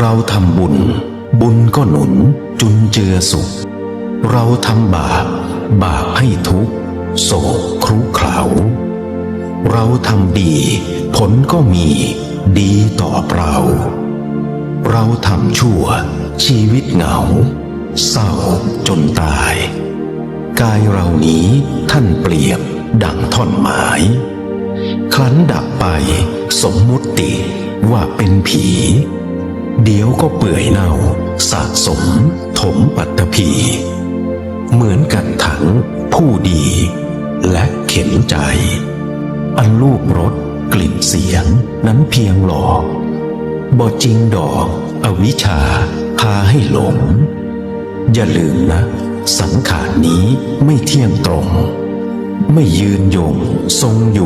เราทำบุญ บุญก็หนุน จุนเจือสุข เราทำบาปบาปให้ทุกโศกครุขลาเราทำดี ผลก็มี ดีต่อเรา เราทำชั่ว ชีวิตเหงา เศร้าจนตาย กายเรานี้ท่านเปรียบดังท่อนไม้ครั้นดับไปสมมุติว่าเป็นผี เดี๋ยวก็เปื่อยเน่า สะสม ถมปัตตภีเหมือนกันถัง ผู้ดี และเข็นใจ อันรูปรสกลิ่นเสียงนั้นเพียงหลอกบ่จริงดอกอวิชชาพาให้หลง อย่าลืมนะ สังขารนี้ไม่เที่ยงตรง ไม่ยืนยงทรงอยู่